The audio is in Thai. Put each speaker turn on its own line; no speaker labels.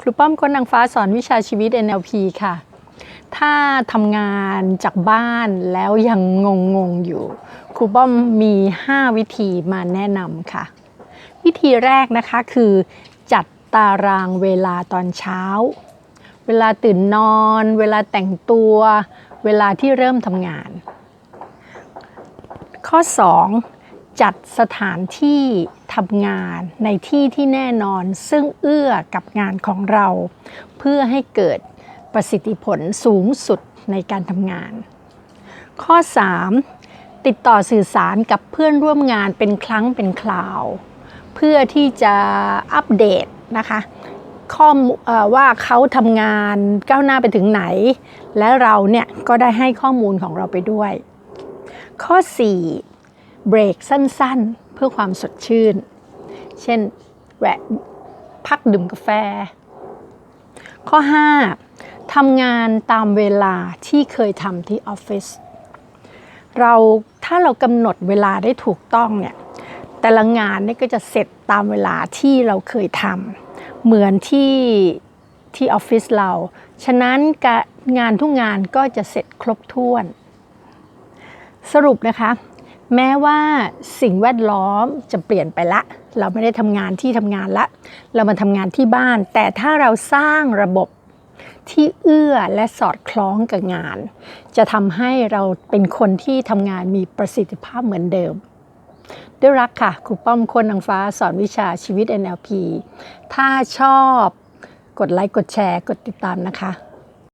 ครูป้อมคนนางฟ้าสอนวิชาชีวิต NLP ค่ะ ถ้าทำงานจากบ้านแล้วยังงงงอยู่ ครูป้อมมี 5 วิธีมาแนะนำค่ะ วิธีแรกนะคะคือจัดตารางเวลาตอนเช้า เวลาตื่นนอน เวลาแต่งตัว เวลาที่เริ่มทำงาน ข้อ 2 จัดสถานที่ทำงานในที่ที่แน่นอนซึ่งเอื้อกับงานของเรา เพื่อให้เกิดประสิทธิผลสูงสุดในการทำงาน ข้อ 3 ติดต่อสื่อสารกับเพื่อนร่วมงานเป็นครั้งเป็นคราว เพื่อที่จะอัปเดตนะคะข้อมูลว่าเขาทำงานก้าวหน้าไปถึงไหน และเราเนี่ยก็ได้ให้ข้อมูลของเราไปด้วย ข้อ 4 เบรกสั้นๆ เพื่อความสดชื่น เช่นแวะพักดื่มกาแฟ ข้อ 5 ทำงานตามเวลาที่เคยทำที่ออฟฟิศเราถ้าเรากำหนดเวลาได้ถูกต้องเนี่ยแต่ละงานเนี่ยก็จะเสร็จตามเวลาที่เราเคยทำเหมือนที่ที่ออฟฟิศเรา ฉะนั้นการงานทุกงานก็จะเสร็จครบถ้วน สรุปนะคะ แม้ว่าสิ่งแวดล้อมจะเปลี่ยนไปละ เราไม่ได้ทำงานที่ทำงานละ เรามาทำงานที่บ้าน แต่ถ้าเราสร้างระบบที่เอื้อและสอดคล้องกับงาน จะทำให้เราเป็นคนที่ทำงานมีประสิทธิภาพเหมือนเดิม ด้วยรักค่ะครูป้อมคนนางฟ้าสอนวิชาชีวิต NLP ถ้าชอบกดไลค์กดแชร์ กดติดตามนะคะ